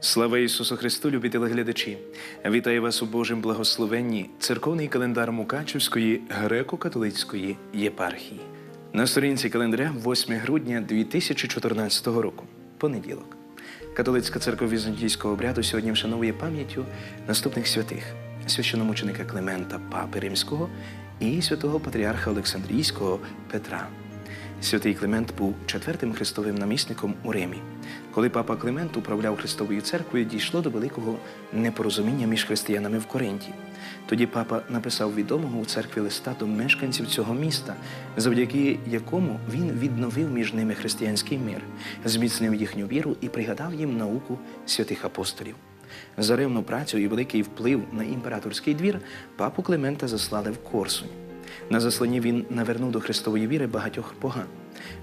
Слава Ісусу Христу, любі телеглядачі! Вітаю вас у Божому благословенні церковний календар Мукачівської греко-католицької єпархії. На сторінці календаря 8 грудня 2014 року, понеділок. Католицька церква візантійського обряду сьогодні вшановує пам'яттю наступних святих: священомученика Климента Папи Римського і святого патріарха Олександрійського Петра. Святий Климент був четвертим хрестовим намісником у Римі. Коли папа Климент управляв Христовою церквою, дійшло до великого непорозуміння між християнами в Коринті. Тоді папа написав відомого у церкві листа до мешканців цього міста, завдяки якому він відновив між ними християнський мир, зміцнив їхню віру і пригадав їм науку святих апостолів. За ревну працю і великий вплив на імператорський двір папу Климента заслали в Корсунь. На засланні він навернув до Христової віри багатьох поган.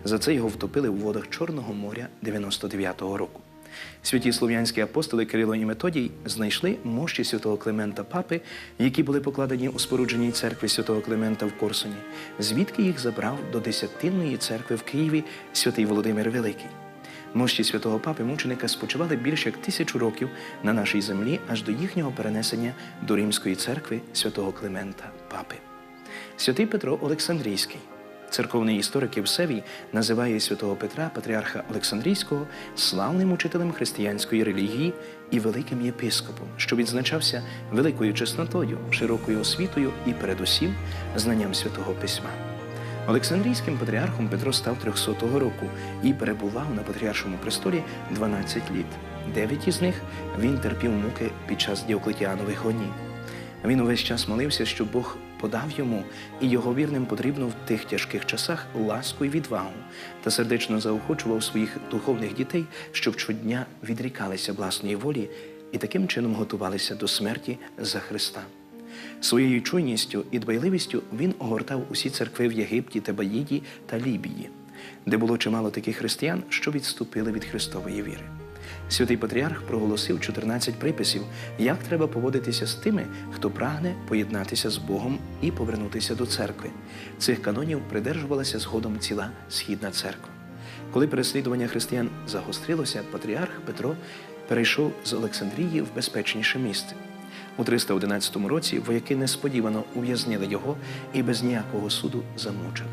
За це його втопили в водах Чорного моря 99-го року. Святі слов'янські апостоли Кирило і Методій знайшли мощі святого Климента Папи, які були покладені у спорудженій церкві святого Климента в Корсуні, звідки їх забрав до Десятинної церкви в Києві святий Володимир Великий. Мощі святого папи мученика спочивали більше як тисячу років на нашій землі аж до їхнього перенесення до Римської церкви святого Климента Папи. Святий Петро Олександрійський. Церковний історик Євсевій називає святого Петра, патріарха Олександрійського, славним учителем християнської релігії і великим єпископом, що відзначався великою чеснотою, широкою освітою і, передусім, знанням святого письма. Олександрійським патріархом Петро став 300 року і перебував на патріаршому престолі 12 літ. Дев'ять із них він терпів муки під час Діоклетіанових гонінь. Він увесь час молився, щоб Бог подав йому і його вірним потрібно в тих тяжких часах ласку і відвагу та сердечно заохочував своїх духовних дітей, щоб щодня відрікалися власної волі і таким чином готувалися до смерті за Христа. Своєю чуйністю і дбайливістю він огортав усі церкви в Єгипті, Тебаїді та Лібії, де було чимало таких християн, що відступили від Христової віри. Святий Патріарх проголосив 14 приписів, як треба поводитися з тими, хто прагне поєднатися з Богом і повернутися до церкви. Цих канонів придержувалася згодом ціла східна церква. Коли переслідування християн загострилося, патріарх Петро перейшов з Олександрії в безпечніше місце. У 311 році вояки несподівано ув'язнили його і без ніякого суду замучили.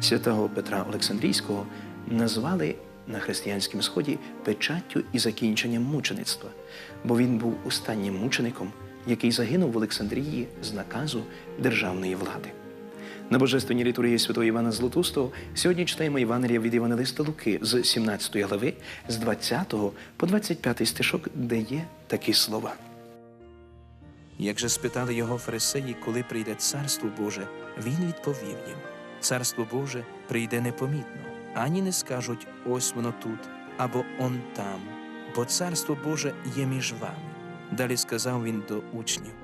Святого Петра Олександрійського назвали на християнському сході печаттю і закінченням мучеництва, бо він був останнім мучеником, який загинув в Олександрії з наказу державної влади. На божественній літургії святого Івана Златустого сьогодні читаємо Євангелія від Євангелиста Луки з 17 глави, з 20 по 25 стишок, де є такі слова. Як же спитали його фарисеї, коли прийде царство Боже, він відповів їм: Царство Боже прийде непомітно, ані не скажуть ось воно тут або он там, бо царство Боже є між вами. Далі сказав він до учнів: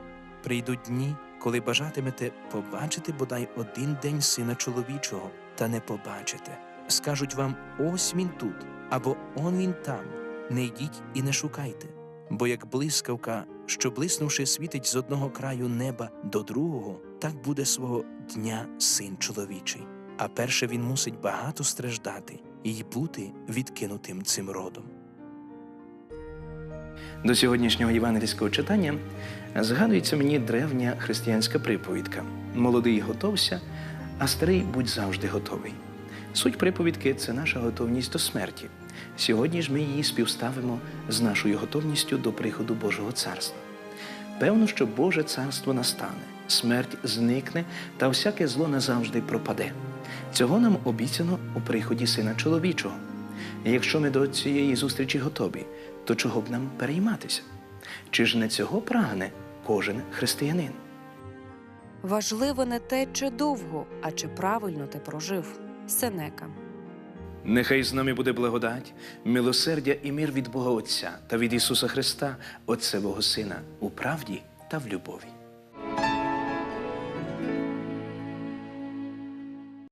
прийдуть дні, коли бажатимете побачити бодай один день сина чоловічого, та не побачите. Скажуть вам: ось він тут, або он він там. Не йдіть і не шукайте. Бо як блискавка, що блиснувши світить з одного краю неба до другого, так буде свого дня син чоловічий. А перше він мусить багато страждати і бути відкинутим цим родом. До сьогоднішнього євангельського читання згадується мені древня християнська приповідка: молодий готовся, а старий будь завжди готовий. Суть приповідки це наша готовність до смерті. Сьогодні ж ми її співставимо з нашою готовністю до приходу Божого царства. Певно, що Боже царство настане, смерть зникне та всяке зло назавжди пропаде. Цього нам обіцяно у приході Сина чоловічого. Якщо ми до цієї зустрічі готові, то чого б нам перейматися? Чи ж не цього прагне кожен християнин? Важливо не те, чи довго, а чи правильно ти прожив. Сенека. Нехай з нами буде благодать, милосердя і мир від Бога Отця та від Ісуса Христа, Отцевого Сина, у правді та в любові.